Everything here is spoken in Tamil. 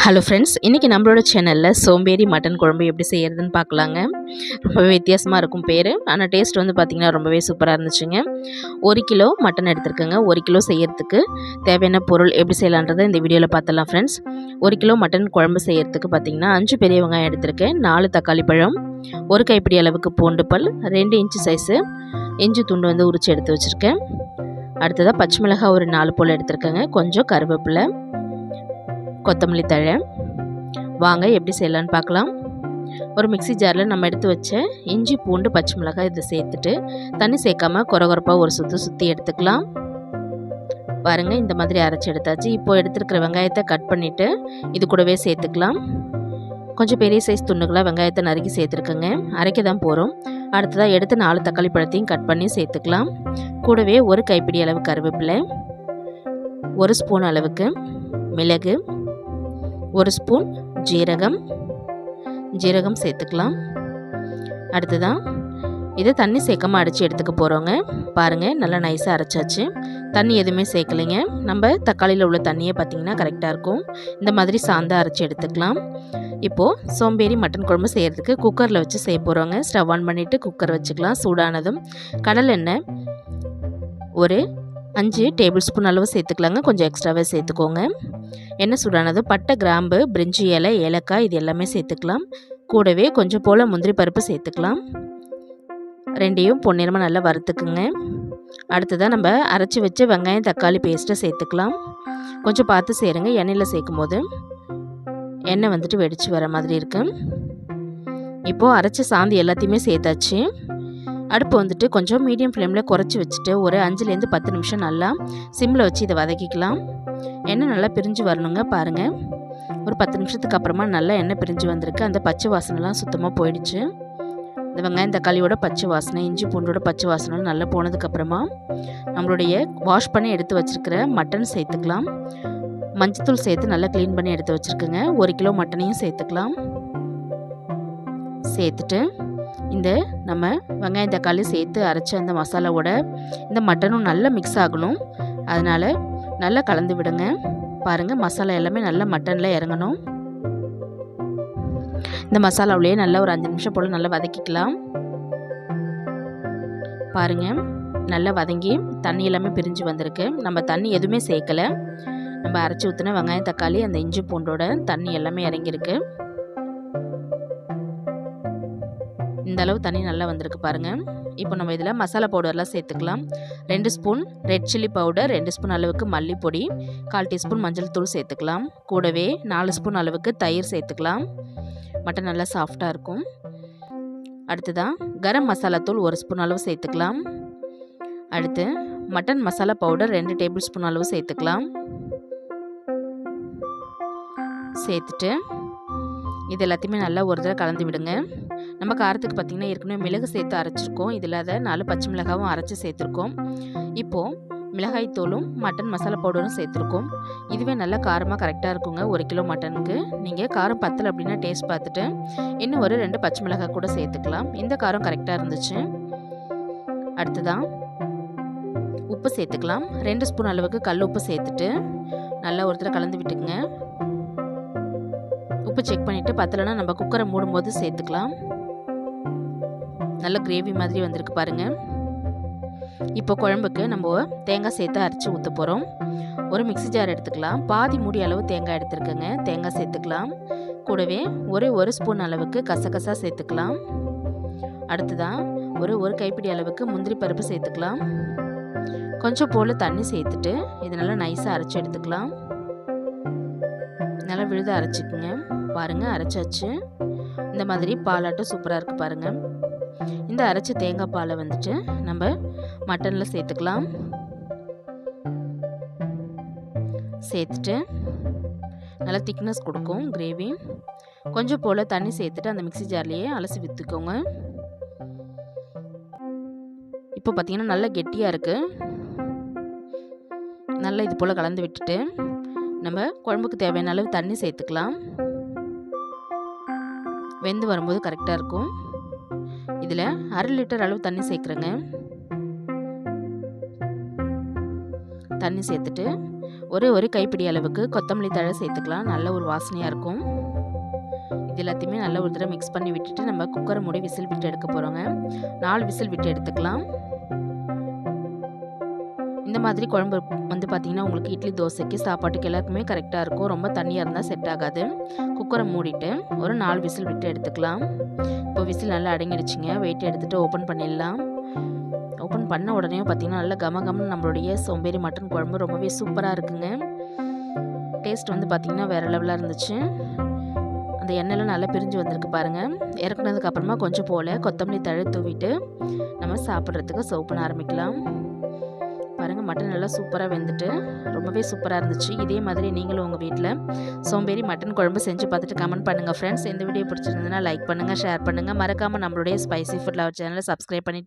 ஹலோ ஃப்ரெண்ட்ஸ் இன்றைக்கி நம்மளோட சேனலில் சோம்பேறி மட்டன் குழம்பு எப்படி செய்கிறதுன்னு பார்க்கலாங்க. ரொம்பவே வித்தியாசமாக இருக்கும் பேர். ஆனால் டேஸ்ட் வந்து பார்த்திங்கன்னா ரொம்பவே சூப்பராக இருந்துச்சுங்க. ஒரு கிலோ மட்டன் எடுத்துருக்கேங்க. ஒரு கிலோ செய்கிறதுக்கு தேவையான பொருள் எப்படி செய்யலான்றதை இந்த வீடியோவில் பார்த்துடலாம் ஃப்ரெண்ட்ஸ் ஒரு கிலோ மட்டன் குழம்பு செய்கிறதுக்கு பார்த்திங்கன்னா அஞ்சு பெரிய வெங்காயம் எடுத்திருக்கேன். நாலு தக்காளி பழம் ஒரு கைப்பிடி அளவுக்கு பூண்டு பல் ரெண்டு இன்ச்சு சைஸு இஞ்சி துண்டு வந்து உரித்து எடுத்து வச்சுருக்கேன். அடுத்ததாக பச்சை மிளகாய் ஒரு நாலு போல் எடுத்திருக்கேங்க. கொஞ்சம் கருவேப்பிலை கொத்தமல்லி தழை. வாங்க எப்படி செய்யலான்னு பார்க்கலாம். ஒரு மிக்ஸி ஜாரில் நம்ம எடுத்து வச்ச இஞ்சி பூண்டு பச்சை மிளகாய் இதை சேர்த்துட்டு தண்ணி சேர்க்காம குறகுறப்பாக ஒரு சுற்று சுற்றி எடுத்துக்கலாம். பாருங்கள் இந்த மாதிரி அரைச்சி எடுத்தாச்சு. இப்போது எடுத்துருக்கிற வெங்காயத்தை கட் பண்ணிவிட்டு இது கூடவே சேர்த்துக்கலாம். கொஞ்சம் பெரிய சைஸ் துண்டுகளாக வெங்காயத்தை நறுக்கி சேர்த்துருக்கோங்க. அரைக்க தான் போகிறோம் அடுத்ததாக எடுத்து நாலு தக்காளி பழத்தையும் கட் பண்ணி சேர்த்துக்கலாம். கூடவே ஒரு கைப்பிடி அளவு கருவேப்பிலை ஒரு ஸ்பூன் அளவுக்கு மிளகு ஒரு ஸ்பூன் ஜீரகம். ஜீரகம் சேர்த்துக்கலாம். அடுத்ததான் இதை தண்ணி சேர்க்காம அடித்து எடுத்துக்க போகிறோங்க பாருங்கள் நல்லா நைஸாக அரைச்சாச்சு. தண்ணி எதுவுமே சேர்க்கலைங்க. நம்ம தக்காளியில் உள்ள தண்ணியை பார்த்திங்கன்னா கரெக்டாக இருக்கும். இந்த மாதிரி சாந்தா அரைச்சி எடுத்துக்கலாம். இப்போது சோம்பேறி மட்டன் குழம்பு செய்கிறதுக்கு குக்கரில் வச்சு செய்ய போகிறோங்க ஸ்டவ் ஆன் பண்ணிவிட்டு குக்கர் வச்சுக்கலாம். சூடானதும். கடலெண்ணெய் ஒரு அஞ்சு டேபிள் ஸ்பூன் அளவு சேர்த்துக்கலாங்க. கொஞ்சம் எக்ஸ்ட்ராவே சேர்த்துக்கோங்க. எண்ணெய் சூடானது பட்டை கிராம்பு பிரிஞ்சி இலை ஏலக்காய் இது எல்லாமே சேர்த்துக்கலாம். கூடவே கொஞ்சம் போல் முந்திரி பருப்பு சேர்த்துக்கலாம். ரெண்டையும் பொன்னிறமாக நல்லா வறுத்துக்குங்க. அடுத்ததாக நம்ம அரைச்சி வச்ச வெங்காயம் தக்காளி பேஸ்ட்டை சேர்த்துக்கலாம். கொஞ்சம் பார்த்து சேருங்க எண்ணெயில் சேர்க்கும் போது எண்ணெய் வந்துட்டு வெடித்து வர மாதிரி இருக்குது இப்போது அரைச்ச சாந்தி எல்லாத்தையுமே சேர்த்தாச்சு. அடுப்பு வந்துட்டு கொஞ்சம் மீடியம் ஃப்ளேமில் குறைச்சி வச்சுட்டு ஒரு அஞ்சுலேருந்து பத்து நிமிஷம் நல்லா சிம்மில் வச்சு இதை வதக்கிக்கலாம். எண்ணெய் நல்லா பிரிஞ்சு வரணுங்க பாருங்கள் ஒரு பத்து நிமிஷத்துக்கு அப்புறமா நல்லா எண்ணெய் பிரிஞ்சு வந்திருக்கு. அந்த பச்சை வாசனைலாம் சுத்தமாக போயிடுச்சு. இந்த வெங்காயம் தக்காளியோட பச்சை வாசனை இஞ்சி பூண்டோட பச்சை வாசனை நல்லா போனதுக்கப்புறமா நம்மளுடைய வாஷ் பண்ணி எடுத்து வச்சுருக்கிற மட்டன் சேர்த்துக்கலாம். மஞ்சத்தூள் சேர்த்து நல்லா க்ளீன் பண்ணி எடுத்து வச்சுருக்குங்க. ஒரு கிலோ மட்டனையும் சேர்த்துக்கலாம். சேர்த்துட்டு இந்த நம்ம வெங்காயம் தக்காளி சேர்த்து அரைச்ச அந்த மசாலாவோட இந்த மட்டனும் நல்லா மிக்ஸ் ஆகணும். அதனால் நல்லா கலந்து விடுங்க. பாருங்கள் மசாலா எல்லாமே நல்லா மட்டனில் இறங்கணும். இந்த மசாலாவிலேயே நல்லா ஒரு அஞ்சு நிமிஷம் போல் நல்லா வதக்கிக்கலாம். பாருங்கள் நல்லா வதங்கி தண்ணி எல்லாமே பிரிஞ்சு வந்திருக்கு. நம்ம தண்ணி எதுவுமே சேர்க்கலை. நம்ம அரைச்சி ஊற்றின வெங்காயம் தக்காளி அந்த இஞ்சி பூண்டோட தண்ணி எல்லாமே இறங்கியிருக்கு. இந்த அளவு தண்ணி நல்லா வந்திருக்கு பாருங்கள் இப்போ நம்ம இதில் மசாலா பவுடர்லாம் சேர்த்துக்கலாம். ரெண்டு ஸ்பூன் ரெட் சில்லி பவுடர் ரெண்டு ஸ்பூன் அளவுக்கு மல்லிப்பொடி கால் டீஸ்பூன் மஞ்சள் தூள் சேர்த்துக்கலாம். கூடவே நாலு ஸ்பூன் அளவுக்கு தயிர் சேர்த்துக்கலாம். மட்டன் நல்லா சாஃப்டாக இருக்கும். அடுத்ததாக கரம் மசாலா தூள் ஒரு ஸ்பூன் அளவு சேர்த்துக்கலாம். அடுத்து மட்டன் மசாலா பவுடர் ரெண்டு டேபிள் ஸ்பூன் அளவு சேர்த்துக்கலாம். சேர்த்துட்டு இது எல்லாத்தையுமே நல்லா ஒரு தடவை கலந்து விடுங்க. நம்ம காரத்துக்கு பார்த்திங்கன்னா ஏற்கனவே மிளகு சேர்த்து அரைச்சிருக்கோம். இதில் அதை நாலு பச்சை மிளகாவும் அரைச்சி சேர்த்துருக்கோம். இப்போது மிளகாய் தூளும் மட்டன் மசாலா பவுடரும் சேர்த்துருக்கோம். இதுவே நல்லா காரமாக கரெக்டாக இருக்குங்க ஒரு கிலோ மட்டனுக்கு. நீங்கள் காரம் பத்தலை அப்படின்னா டேஸ்ட் பார்த்துட்டு இன்னும் ஒரு ரெண்டு பச்சை மிளகாய் கூட சேர்த்துக்கலாம். இந்த காரம் கரெக்டாக இருந்துச்சு. அடுத்ததான் உப்பு சேர்த்துக்கலாம். ரெண்டு ஸ்பூன் அளவுக்கு கல் உப்பு சேர்த்துட்டு நல்லா ஒருத்தர் கலந்து விட்டுக்குங்க. உப்பு செக் பண்ணிவிட்டு பத்தலனா நம்ம குக்கரை மூடும்போது சேர்த்துக்கலாம். நல்ல கிரேவி மாதிரி வந்திருக்கு பாருங்கள் இப்போ குழம்புக்கு நம்ம தேங்காய் சேர்த்து அரைச்சி ஊற்ற போகிறோம் ஒரு மிக்சி ஜார் எடுத்துக்கலாம். பாதி மூடி அளவு தேங்காய் எடுத்துருக்கேங்க. தேங்காய் சேர்த்துக்கலாம். கூடவே ஒரே ஒரு ஸ்பூன் அளவுக்கு கசகசா சேர்த்துக்கலாம். அடுத்ததான் ஒரு ஒரு கைப்பிடி அளவுக்கு முந்திரி பருப்பு சேர்த்துக்கலாம். கொஞ்சம் போல் தண்ணி சேர்த்துட்டு இது நல்லா நைஸாக அரைச்சி எடுத்துக்கலாம். நல்லா விழுத அரைச்சிக்குங்க. பாருங்கள் அரைச்சாச்சு. இந்த மாதிரி பாலாட்டம் சூப்பராக இருக்குது பாருங்கள் இந்த அரைச்ச தேங்காய் பாலை வந்துட்டு நம்ம மட்டனில் சேர்த்துக்கலாம். சேர்த்துட்டு நல்லா திக்னஸ் கொடுக்கும் கிரேவி கொஞ்சம் போல் தண்ணி சேர்த்துட்டு அந்த மிக்சி ஜார்லேயே அலசி விற்றுக்கோங்க இப்போ பார்த்திங்கன்னா நல்லா கெட்டியாக இருக்குது நல்லா இது போல் கலந்து விட்டுட்டு நம்ம குழம்புக்கு தேவையான அளவு தண்ணி சேர்த்துக்கலாம். வெந்து வரும்போது கரெக்டாக இருக்கும். இதில் அரை லிட்டர் அளவு தண்ணி சேர்க்குறேங்க. தண்ணி சேர்த்துட்டு ஒரே ஒரு கைப்பிடி அளவுக்கு கொத்தமல்லி தழை சேர்த்துக்கலாம். நல்ல ஒரு வாசனையாக இருக்கும். இது எல்லாத்தையுமே நல்ல ஒரு தடவை மிக்ஸ் பண்ணி விட்டுட்டு நம்ம குக்கரை மூடி விசில் விட்டு எடுக்க போகிறோங்க நாலு விசில் விட்டு எடுத்துக்கலாம். இந்த மாதிரி குழம்பு வந்து பார்த்திங்கன்னா உங்களுக்கு இட்லி தோசைக்கு சாப்பாட்டுக்கு எல்லாருக்குமே கரெக்டாக இருக்கும். ரொம்ப தண்ணியாக இருந்தால் செட் ஆகாது. குக்கரை மூடிட்டு ஒரு நாலு விசில் விட்டு எடுத்துக்கலாம். இப்போ விசில் நல்லா அடங்கிடுச்சிங்க. வெயிட் எடுத்துகிட்டு ஓப்பன் பண்ணிடலாம். ஓப்பன் பண்ண உடனே பார்த்திங்கன்னா நல்லா கம கமன்னு நம்மளுடைய சோம்பேறி மட்டன் குழம்பு ரொம்பவே சூப்பராக இருக்குங்க. டேஸ்ட் வந்து பார்த்திங்கன்னா வேறு லெவலாக இருந்துச்சு. அந்த எண்ணெய்லாம் நல்லா பிரிஞ்சு வந்திருக்கு பாருங்கள் இறக்குனதுக்கப்புறமா கொஞ்சம் போல் கொத்தமல்லி தழை தூவிட்டு நம்ம சாப்பிட்றதுக்கு சர்வ் பண்ண ஆரம்பிக்கலாம். பாருங்கள் மட்டன் நல்லா சூப்பராக வெந்துட்டு ரொம்பவே சூப்பராக இருந்துச்சு. இதே மாதிரி நீங்களும் உங்கள் வீட்டில் சோம்பேறி மட்டன் குழம்பு செஞ்சு பார்த்துட்டு கமெண்ட் பண்ணுங்கள் ஃப்ரெண்ட்ஸ் இந்த வீடியோ பிடிச்சிருந்ததுன்னா லைக் பண்ணுங்கள் ஷேர் பண்ணுங்கள் மறக்காமல் நம்மளுடைய ஸ்பைசி ஃபுட் லவர் சேனலை சப்ஸ்கிரைப் பண்ணி